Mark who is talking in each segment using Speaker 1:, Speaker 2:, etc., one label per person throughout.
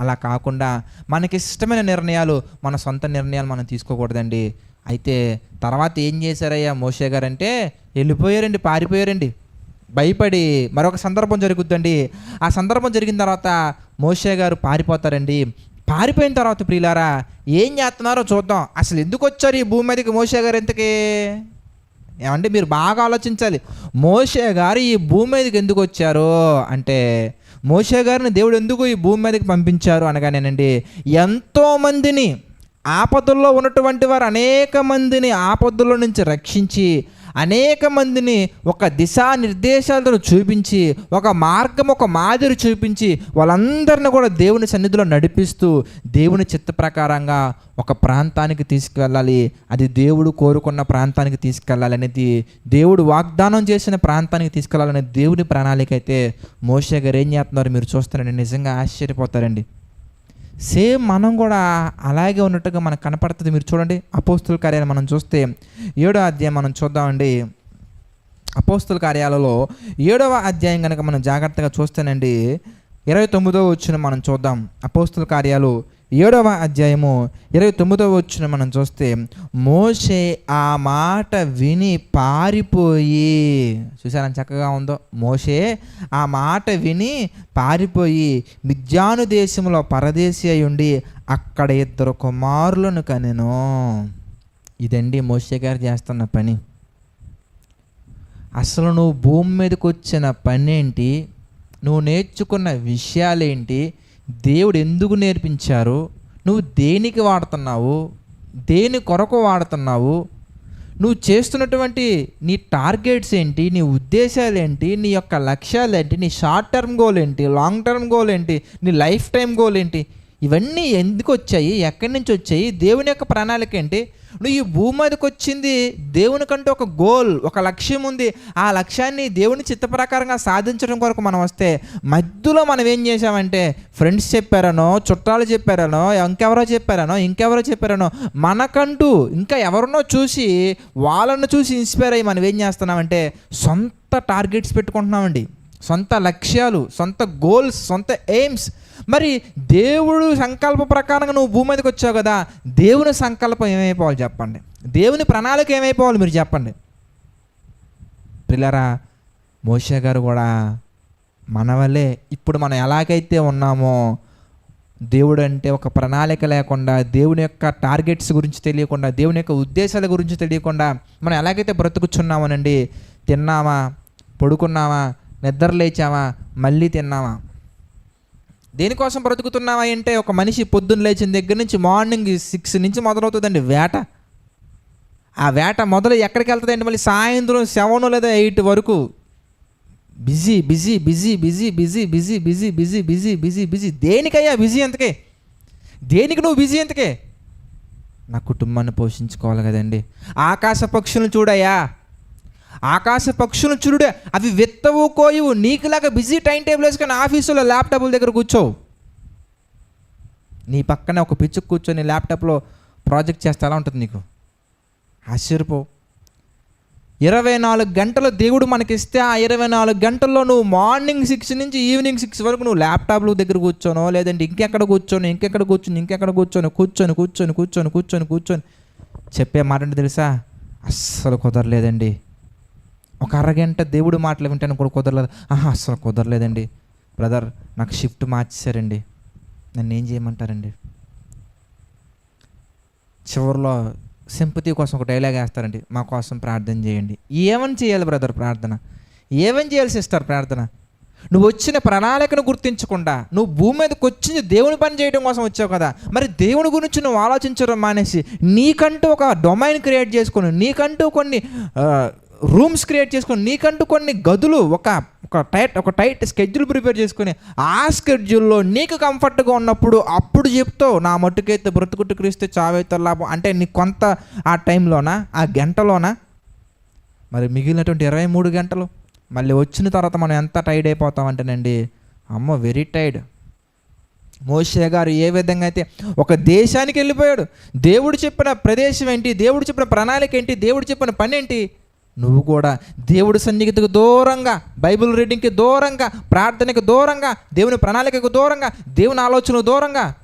Speaker 1: అలా కాకుండా మనకి ఇష్టమైన నిర్ణయాలు మన సొంత నిర్ణయాలు మనం తీసుకోకూడదండి. అయితే తర్వాత ఏం చేశారయ్యా మోషే గారు అంటే వెళ్ళిపోయారండి పారిపోయారండి. భయపడి మరొక సందర్భం జరుగుద్దండి. ఆ సందర్భం జరిగిన తర్వాత మోషే గారు పారిపోతారండి. పారిపోయిన తర్వాత ప్రియులారా ఏం చేస్తున్నారో చూద్దాం. అసలు ఎందుకు వచ్చారు ఈ భూమి మీదకి మోషే గారు ఎంతకి ఏమంటే మీరు బాగా ఆలోచించాలి. మోషే గారు ఈ భూమి మీదకి ఎందుకు వచ్చారు? అంటే మోషే గారిని దేవుడు ఎందుకు ఈ భూమి మీదకి పంపించారు అనగానేనండి ఎంతోమందిని ఆపదల్లో ఉన్నటువంటి వారు అనేక మందిని ఆపదల్లో నుంచి రక్షించి అనేక మందిని ఒక దిశానిర్దేశాలను చూపించి ఒక మార్గం ఒక మాదిరి చూపించి వాళ్ళందరిని కూడా దేవుని సన్నిధిలో నడిపిస్తూ దేవుని చిత్త ప్రకారంగా ఒక ప్రాంతానికి తీసుకువెళ్ళాలి. అది దేవుడు కోరుకున్న ప్రాంతానికి తీసుకెళ్ళాలి అనేది దేవుడు వాగ్దానం చేసిన ప్రాంతానికి తీసుకెళ్ళాలనే దేవుని ప్రణాళిక అయితే మోషే గారు ఏం చేస్తున్నారు? మీరు చూస్తారండి నిజంగా ఆశ్చర్యపోతారండి. సేమ్ మనం కూడా అలాగే ఉన్నట్టుగా మనకు కనపడుతుంది. మీరు చూడండి అపోస్తుల కార్యాలు మనం చూస్తే ఏడో అధ్యాయం మనం చూద్దామండి. అపోస్తుల కార్యాలలో ఏడవ అధ్యాయం కనుక మనం జాగ్రత్తగా చూస్తేనండి ఇరవై తొమ్మిదో వచ్చిన మనం చూద్దాం. అపోస్తుల కార్యాలు ఏడవ అధ్యాయము ఇరవై తొమ్మిదవ వచ్చిన మనం చూస్తే మోషే ఆ మాట విని పారిపోయి చూసారా చక్కగా ఉందో? మోషే ఆ మాట విని పారిపోయి మిద్యాను దేశంలో పరదేశి అయి ఉండి అక్కడ ఇద్దరు కుమారులను కనెను. ఇదండి మోషే గారు చేస్తున్న పని. అసలు నువ్వు భూమి మీదకి వచ్చిన పని ఏంటి నువ్వు నేర్చుకున్న విషయాలేంటి? దేవుడు ఎందుకు నేర్పించారు? నువ్వు దేనికి వాడుతున్నావు? దేని కొరకు వాడుతున్నావు? నువ్వు చేస్తున్నటువంటి నీ టార్గెట్స్ ఏంటి? నీ ఉద్దేశాలు ఏంటి నీ యొక్క లక్ష్యాలు ఏంటి నీ షార్ట్ టర్మ్ గోల్ ఏంటి లాంగ్ టర్మ్ గోల్ ఏంటి నీ లైఫ్ టైం గోల్ ఏంటి ఇవన్నీ ఎందుకు వచ్చాయి? ఎక్కడి నుంచి వచ్చాయి? దేవుని యొక్క ప్రణాళిక ఏంటి? నువ్వు ఈ భూమి మీదకి వచ్చింది దేవుని కంటే ఒక గోల్ ఒక లక్ష్యం ఉంది. ఆ లక్ష్యాన్ని దేవుని చిత్త ప్రకారంగా సాధించడం కొరకు మనం వస్తే మధ్యలో మనం ఏం చేసామంటే ఫ్రెండ్స్ చెప్పారనో చుట్టాలు చెప్పారనో ఇంకెవరో చెప్పారనో ఇంకెవరో చెప్పారనో మనకంటూ ఇంకా ఎవరినో చూసి వాళ్ళను చూసి ఇన్స్పైర్ అయ్యి మనం ఏం చేస్తున్నామంటే సొంత టార్గెట్స్ పెట్టుకుంటున్నామండి. సొంత లక్ష్యాలు సొంత గోల్స్ సొంత ఎయిమ్స్ మరి దేవుడు సంకల్ప ప్రకారంగా నువ్వు భూమి మీదకి వచ్చావు కదా దేవుని సంకల్పం ఏమైపోవాలి చెప్పండి? దేవుని ప్రణాళిక ఏమైపోవాలి మీరు చెప్పండి? పిల్లరా మోషే గారు కూడా మన వల్లే ఇప్పుడు మనం ఎలాగైతే ఉన్నామో దేవుడు అంటే ఒక ప్రణాళిక లేకుండా దేవుని యొక్క టార్గెట్స్ గురించి తెలియకుండా దేవుని యొక్క ఉద్దేశాల గురించి తెలియకుండా మనం ఎలాగైతే బ్రతుకుచున్నామోనండి? తిన్నామా? పడుకున్నామా? నిద్ర లేచామా మళ్ళీ తిన్నావా దేనికోసం బ్రతుకుతున్నావా అంటే ఒక మనిషి పొద్దున్న లేచిన దగ్గర నుంచి మార్నింగ్ సిక్స్ నుంచి మొదలవుతుందండి వేట ఆ వేట మొదలు ఎక్కడికి వెళ్తుందండి మళ్ళీ సాయంత్రం సెవెన్ లేదా ఎయిట్ వరకు busy busy busy busy busy busy busy busy busy busy busy దేనికయ్యా busy ఎంతకే దేనికి నువ్వు బిజీ ఎంతకే నా కుటుంబాన్ని పోషించుకోవాలి కదండి ఆకాశ పక్షులను చూడయ్యా ఆకాశ పక్షులు చూడుడే అవి విత్తవు కోయవు. నీకులాగా బిజీ టైం టేబుల్ వేసుకొని ఆఫీసులో ల్యాప్టాప్ల దగ్గర కూర్చోవు. నీ పక్కనే ఒక పిచ్చుకు కూర్చొని ల్యాప్టాప్లో ప్రాజెక్ట్ చేస్తే ఎలా ఉంటుంది నీకు? ఆశ్చర్యపో ఇరవై నాలుగు గంటలు దేవుడు మనకిస్తే ఆ ఇరవై నాలుగు గంటల్లో నువ్వు మార్నింగ్ సిక్స్ నుంచి ఈవినింగ్ సిక్స్ వరకు నువ్వు ల్యాప్టాప్ల దగ్గర కూర్చోనో లేదంటే ఇంకెక్కడ కూర్చోను ఇంకెక్కడ కూర్చొని ఇంకెక్కడ కూర్చొని కూర్చొని కూర్చొని కూర్చొని కూర్చొని కూర్చొని. చెప్పే మాట తెలుసా? అస్సలు కుదరలేదండి. ఒక అరగంట దేవుడు మాటలు వింటాను కూడా కుదరలేదు. ఆహా అసలు కుదరలేదండి. బ్రదర్ నాకు షిఫ్ట్ మార్చేశారండి. నన్ను ఏం చేయమంటారండి? చివరిలో సింపతి కోసం ఒక డైలాగ్ వేస్తారండి. మా కోసం ప్రార్థన చేయండి. ఏమని చేయాలి బ్రదర్ ప్రార్థన? ఏమని చేయాలి సిస్టర్ ప్రార్థన? నువ్వు వచ్చిన ప్రణాళికను గుర్తించకుండా నువ్వు భూమి మీదకి వచ్చింది దేవుని పని చేయడం కోసం వచ్చావు కదా. మరి దేవుని గురించి నువ్వు ఆలోచించడం మానేసి నీకంటూ ఒక డొమైన్ క్రియేట్ చేసుకొని నీకంటూ కొన్ని రూమ్స్ క్రియేట్ చేసుకొని నీకంటూ కొన్ని గదులు ఒక ఒక టైట్ ఒక టైట్ స్కెడ్యూల్ ప్రిపేర్ చేసుకొని ఆ స్కెడ్యూల్లో నీకు కంఫర్ట్గా ఉన్నప్పుడు అప్పుడు చెప్తావు నా మట్టుకైతే బ్రతుకుట్టు క్రీస్తే చావైతే లాభం. అంటే నీ కొంత ఆ టైంలోనా ఆ గంటలోనా? మరి మిగిలినటువంటి ఇరవై మూడు గంటలు మళ్ళీ వచ్చిన తర్వాత మనం ఎంత టైడ్ అయిపోతామంటేనండి అమ్మ వెరీ టైడ్ మోషే గారు ఏ విధంగా అయితే ఒక దేశానికి వెళ్ళిపోయాడు దేవుడు చెప్పిన ప్రదేశం ఏంటి దేవుడు చెప్పిన ప్రణాళిక ఏంటి దేవుడు చెప్పిన పని ఏంటి నువ్వు కూడా దేవుడి సన్నిహితకు దూరంగా బైబిల్ రీడింగ్కి దూరంగా ప్రార్థనకు దూరంగా దేవుని ప్రణాళికకు దూరంగా దేవుని ఆలోచనకు దూరంగా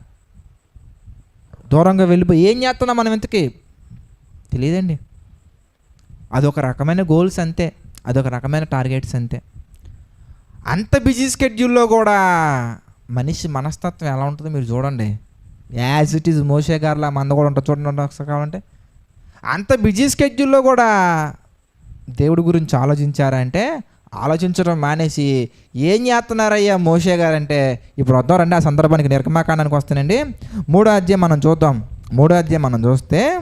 Speaker 1: దూరంగా వెళ్ళిపోయి ఏం చేస్తున్నాం మనం ఇంతకీ? తెలియదండి అదొక రకమైన గోల్స్ అంతే అదొక రకమైన టార్గెట్స్ అంతే. అంత బిజీ స్కెడ్యూల్లో కూడా మనిషి మనస్తత్వం ఎలా ఉంటుందో మీరు చూడండి. యాజ్ ఇట్ ఈజ్ మోషే గారిలా మంద కూడా ఉంటుంది చూడండి ఒకసారి కావాలంటే. అంత బిజీ స్కెడ్యూల్లో కూడా దేవుడి గురించి ఆలోచించారంటే ఆలోచించడం మానేసి ఏం చేస్తున్నారయ్యా మోషే గారంటే? ఇప్పుడు వద్దాం రండి ఆ సందర్భానికి నిర్గమాకాండానికి వస్తానండి. మూడో అధ్యాయం మనం చూద్దాం. మూడో అధ్యాయం మనం చూస్తే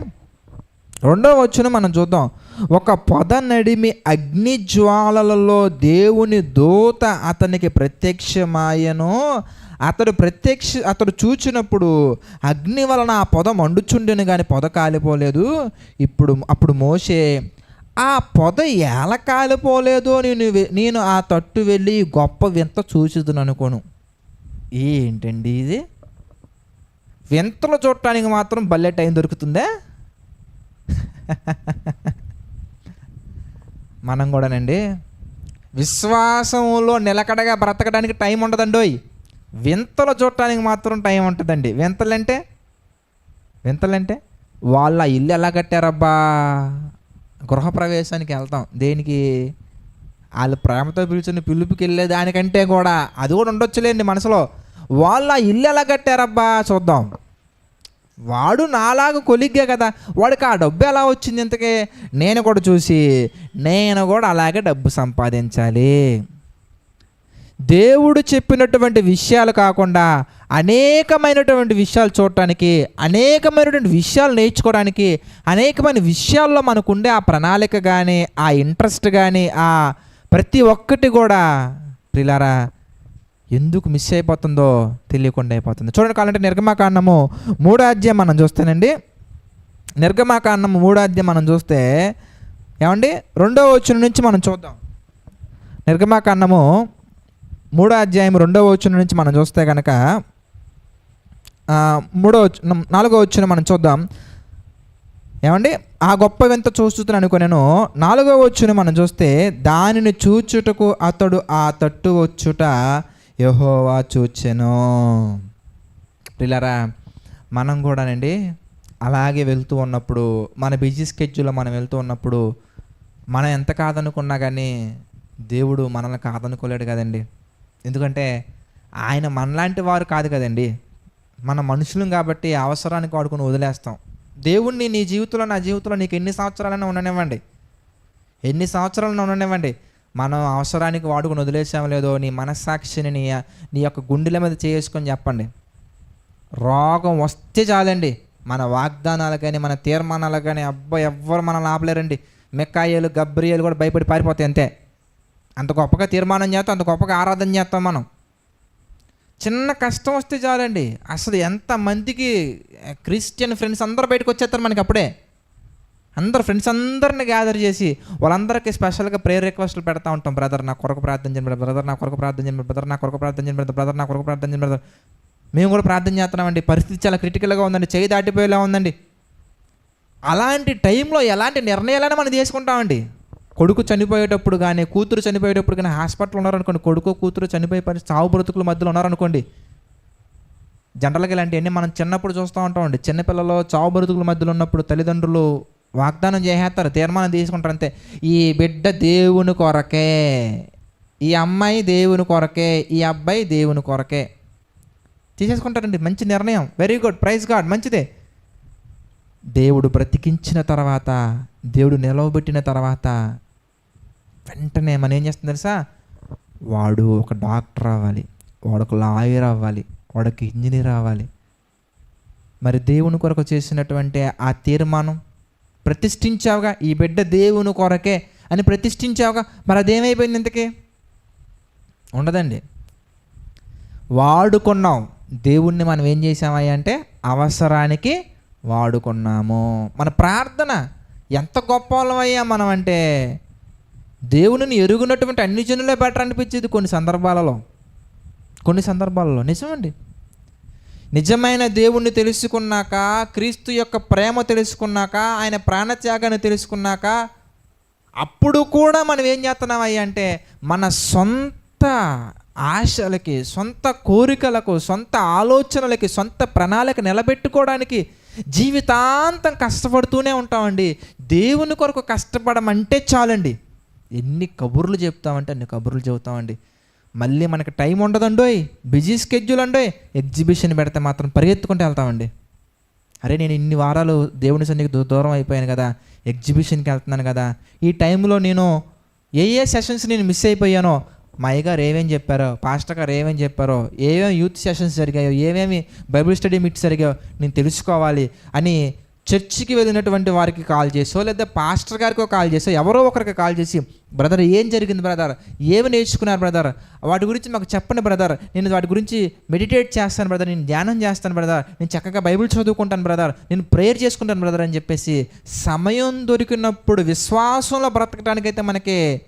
Speaker 1: రెండో వచ్చును మనం చూద్దాం. ఒక పొద నడిమి అగ్ని జ్వాలలలో దేవుని దూత అతనికి ప్రత్యక్షమాయను. అతడు ప్రత్యక్ష అతడు చూచినప్పుడు అగ్ని వలన ఆ పొద మండుచుండెను కానీ పొద కాలిపోలేదు. ఇప్పుడు అప్పుడు మోసే ఆ పొద ఎలా కాలిపోలేదో నేను నేను ఆ తట్టు వెళ్ళి గొప్ప వింత చూసిదును అనుకోను. ఏంటండి ఇది? వింతలు చూడటానికి మాత్రం భలే టైం దొరుకుతుందా? మనం కూడానండి విశ్వాసంలో నిలకడగా బ్రతకడానికి టైం ఉండదండోయ్ వింతలు చూడటానికి మాత్రం టైం ఉంటుందండి. వింతలంటే? వింతలంటే? వాళ్ళ ఇల్లు ఎలా కట్టారబ్బా? గృహప్రవేశానికి వెళ్తాం. దేనికి? వాళ్ళు ప్రేమతో పిలిచిన పిలుపుకి వెళ్ళే దానికంటే కూడా అది కూడా ఉండొచ్చులేండి మనసులో. వాళ్ళ ఇల్లు ఎలా కట్టారబ్బా చూద్దాం. వాడు నాలాగా కొలిగ్గే కదా. వాడికి ఆ డబ్బు ఎలా వచ్చింది ఇంతకే? నేను కూడా చూసి నేను కూడా అలాగే డబ్బు సంపాదించాలి. దేవుడు చెప్పినటువంటి విషయాలు కాకుండా అనేకమైనటువంటి విషయాలు చూడటానికి అనేకమైనటువంటి విషయాలు నేర్చుకోవడానికి అనేకమైన విషయాల్లో మనకుండే ఆ ప్రణాళిక కానీ ఆ ఇంట్రెస్ట్ కానీ ఆ ప్రతి ఒక్కటి కూడా ప్రిలారా ఎందుకు మిస్ అయిపోతుందో తెలియకుండా అయిపోతుంది. చూడండి కావాలంటే నిర్గమాకాండము మూడో అధ్యాయం మనం చూస్తేనండి. నిర్గమాకాండము మూడో అధ్యాయం మనం చూస్తే ఏమండి? రెండో వచ్చిన నుంచి మనం చూద్దాం. నిర్గమాకాండము మూడో అధ్యాయం రెండవ వచ్చిన నుంచి మనం చూస్తే కనుక మూడో నాలుగో వచ్చిన మనం చూద్దాం. ఏమండి? ఆ గొప్ప వింత చూస్తున్నాను అనుకునేను. నాలుగో వచ్చును మనం చూస్తే దానిని చూచుటకు అతడు ఆ తట్టు వచ్చుట యహోవా చూచెను. పిల్లరా మనం కూడానండి అలాగే వెళ్తూ ఉన్నప్పుడు మన బిజీ స్కెడ్యూల్లో మనం వెళ్తూ ఉన్నప్పుడు మనం ఎంత కాదనుకున్నా కానీ దేవుడు మనల్ని కాదనుకోలేడు కదండి. ఎందుకంటే ఆయన మనలాంటి వారు కాదు కదండి. మన మనుషులం కాబట్టి అవసరానికి వాడుకొని వదిలేస్తాం. దేవుణ్ణి నీ జీవితంలో నా జీవితంలో నీకు ఎన్ని సంవత్సరాలైనా ఉండనివ్వండి. ఎన్ని సంవత్సరాలను ఉండనివ్వండి. మనం అవసరానికి వాడుకొని వదిలేసాం లేదో నీ మనస్సాక్షిని నీ నీ యొక్క గుండెల మీద చేసుకొని చెప్పండి. రోగం వస్తే చాలండి. మన వాగ్దానాలు కానీ మన తీర్మానాలు కానీ అబ్బా ఎవ్వరు మనల్ని ఆపలేరండి. మెక్కాయలు గబ్రియలు కూడా భయపడి పారిపోతాయి అంతే. అంత గొప్పగా తీర్మానం చేస్తాం అంత గొప్పగా ఆరాధన చేస్తాం మనం. చిన్న కష్టం వస్తే చాలండి. అసలు ఎంతమందికి క్రిస్టియన్ ఫ్రెండ్స్ అందరూ బయటకు వచ్చేస్తారు మనకి అప్పుడే. అందరు ఫ్రెండ్స్ అందరిని గ్యాదర్ చేసి వాళ్ళందరికీ స్పెషల్గా ప్రేయర్ రిక్వెస్ట్లు పెడతా ఉంటాం. బ్రదర్ నా కొరకు ప్రార్థన చేయండి బ్రదర్ నా కొరకు ప్రార్థన చేయండి బ్రదర్ నా కొరకు ప్రార్థన చేయండి బ్రదర్ బ్రదర్ నా కొరకు ప్రార్థన చేయండి బ్రదర్ మేము కూడా ప్రార్థన చేస్తున్నామండి. పరిస్థితి చాలా క్రిటికల్గా ఉందండి. చేయి దాటిపోయేలా ఉందండి. అలాంటి టైంలో ఎలాంటి నిర్ణయాలైనా మనం తీసుకుంటామండి. కొడుకు చనిపోయేటప్పుడు కానీ కూతురు చనిపోయేటప్పుడు కానీ హాస్పిటల్ ఉన్నారనుకోండి. కొడుకు కూతురు చనిపోయే పరి చావు బ్రతుకుల మధ్యలో ఉన్నారనుకోండి. జనరల్గా ఇలాంటివన్నీ మనం చిన్నప్పుడు చూస్తూ ఉంటామండి చిన్నపిల్లలు చావు బ్రతుకుల మధ్యలో ఉన్నప్పుడు తల్లిదండ్రులు వాగ్దానం చేసేస్తారు తీర్మానం తీసుకుంటారు అంతే. ఈ బిడ్డ దేవుని కొరకే ఈ అమ్మాయి దేవుని కొరకే ఈ అబ్బాయి దేవుని కొరకే తీసేసుకుంటారండి. మంచి నిర్ణయం. వెరీ గుడ్ ప్రైజ్ గాడ్ మంచిదే. దేవుడు బ్రతికించిన తర్వాత దేవుడు నిలవబెట్టిన తర్వాత వెంటనే మనం ఏం చేస్తుంది తెలుసా? వాడు ఒక డాక్టర్ అవ్వాలి వాడు ఒక లాయర్ అవ్వాలి వాడికి ఇంజనీర్ అవ్వాలి. మరి దేవుని కొరకు చేసినటువంటి ఆ తీర్మానం ప్రతిష్ఠించావుగా ఈ బిడ్డ దేవుని కొరకే అని ప్రతిష్ఠించావుగా మరి అదేమైపోయింది ఇంతకీ? ఉండదండి. వాడుకున్నాం దేవుణ్ణి మనం ఏం చేసామయ్య అంటే అవసరానికి వాడుకున్నాము. మన ప్రార్థన ఎంత గొప్ప వాళ్ళమయ్యా మనం అంటే దేవుని ఎరుగునటువంటి అన్ని జనులే బెటర్ అనిపించేది కొన్ని సందర్భాలలో. కొన్ని సందర్భాలలో. నిజమండి. నిజమైన దేవుణ్ణి తెలుసుకున్నాక క్రీస్తు యొక్క ప్రేమ తెలుసుకున్నాక ఆయన ప్రాణత్యాగాన్ని తెలుసుకున్నాక అప్పుడు కూడా మనం ఏం చేస్తున్నామయ్యా అంటే మన సొంత ఆశలకి సొంత కోరికలకు సొంత ఆలోచనలకి సొంత ప్రణాళిక నిలబెట్టుకోవడానికి జీవితాంతం కష్టపడుతూనే ఉంటామండి. దేవుని కొరకు కష్టపడమంటే చాలండి. ఎన్ని కబుర్లు చెప్తామంటే అన్ని కబుర్లు చెబుతామండి. మళ్ళీ మనకి టైం ఉండదండోయ్. బిజీ స్కెడ్యూల్ అండోయ్. ఎగ్జిబిషన్ పెడితే మాత్రం పరిగెత్తుకుంటూ వెళ్తామండి. అరే నేను ఇన్ని వారాలు దేవుని సన్నికి దూ- దూరం అయిపోయాను కదా. ఎగ్జిబిషన్కి వెళ్తున్నాను కదా. ఈ టైంలో నేను ఏ ఏ సెషన్స్ నేను మిస్ అయిపోయానో. మా అయ్యగారు ఏమేమి చెప్పారో పాస్టర్ గారు ఏమేం చెప్పారో ఏమేమి యూత్ సెషన్స్ జరిగాయో ఏమేమి బైబిల్ స్టడీ మీట్స్ జరిగాయో నేను తెలుసుకోవాలి అని చర్చికి వెళ్ళినటువంటి వారికి కాల్ చేసో లేదా పాస్టర్ గారికో కాల్ చేసో ఎవరో ఒకరికి కాల్ చేసి బ్రదర్ ఏం జరిగింది బ్రదర్? ఏమి నేర్చుకున్నారు బ్రదర్? వాటి గురించి మాకు చెప్పండి బ్రదర్. నేను వాటి గురించి మెడిటేట్ చేస్తాను బ్రదర్. నేను ధ్యానం చేస్తాను బ్రదర్. నేను చక్కగా బైబిల్ చదువుకుంటాను బ్రదర్. నేను ప్రేయర్ చేసుకుంటాను బ్రదర్ అని చెప్పేసి సమయం దొరికినప్పుడు విశ్వాసంలో బ్రతకడానికైతే మనకి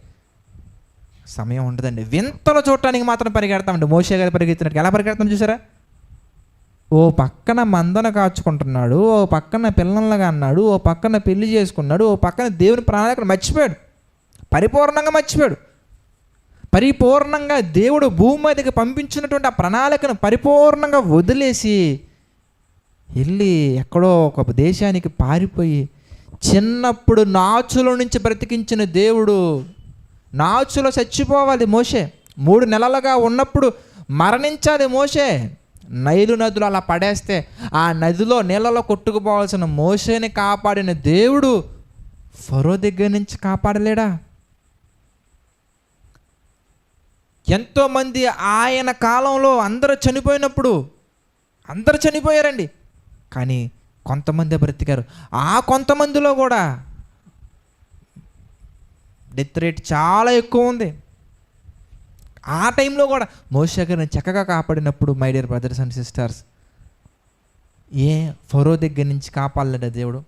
Speaker 1: సమయం ఉండదండి. వింతలో చూడటానికి మాత్రం పరిగెడతామండి. మోసే గారు పరిగెత్తినట్టు. ఎలా పరిగెడతాం చూసారా? ఓ పక్కన మందన కాచుకుంటున్నాడు ఓ పక్కన పిల్లలుగా అన్నాడు ఓ పక్కన పెళ్ళి చేసుకున్నాడు ఓ పక్కన దేవుని ప్రణాళికను మర్చిపోయాడు. పరిపూర్ణంగా మర్చిపోయాడు. పరిపూర్ణంగా దేవుడు భూమి మీదకి పంపించినటువంటి ఆ ప్రణాళికను పరిపూర్ణంగా వదిలేసి వెళ్ళి ఎక్కడో ఒక దేశానికి పారిపోయి చిన్నప్పుడు నాచుల నుంచి బ్రతికించిన దేవుడు నాచులో చచ్చిపోవాలి మోషే. మూడు నెలలుగా ఉన్నప్పుడు మరణించాలి మోషే. నైలు నదులు అలా పడేస్తే ఆ నదిలో నీళ్ళలో కొట్టుకుపోవాల్సిన మోసేని కాపాడిన దేవుడు ఫరో దగ్గర నుంచి కాపాడలేడా? ఎంతోమంది ఆయన కాలంలో అందరూ చనిపోయినప్పుడు అందరూ చనిపోయారండి. కానీ కొంతమంది బ్రతికారు. ఆ కొంతమందిలో కూడా డెత్ రేట్ చాలా ఎక్కువ ఉంది. ఆ టైంలో కూడా మోషే గారిని చక్కగా కాపాడినప్పుడు my dear brothers and sisters ఏ ఫరో దగ్గర నుంచి కాపాడలేడా దేవుడు?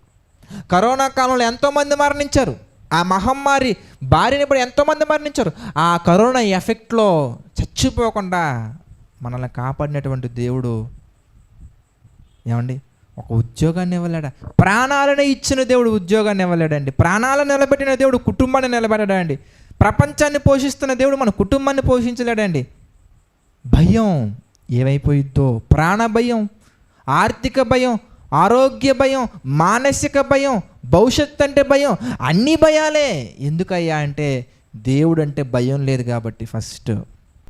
Speaker 1: కరోనా కాలంలో ఎంతోమంది మరణించారు. ఆ మహమ్మారి భార్యని ఇప్పుడు ఎంతోమంది మరణించారు. ఆ కరోనా ఎఫెక్ట్లో చచ్చిపోకుండా మనల్ని కాపాడినటువంటి దేవుడు ఏమండి? ఒక ఉద్యోగాన్ని ఇవ్వలేడా? ప్రాణాలను ఇచ్చిన దేవుడు ఉద్యోగాన్ని ఇవ్వలేడండి. ప్రాణాలను నిలబెట్టిన దేవుడు కుటుంబాన్ని నిలబెట్టడండి. ప్రపంచాన్ని పోషిస్తున్న దేవుడు మన కుటుంబాన్ని పోషించలేడండి. భయం ఏమైపోయిద్దో? ప్రాణ భయం ఆర్థిక భయం ఆరోగ్య భయం మానసిక భయం భవిష్యత్ అంటే భయం అన్ని భయాలే. ఎందుకయ్యా అంటే దేవుడు అంటే భయం లేదు కాబట్టి ఫస్ట్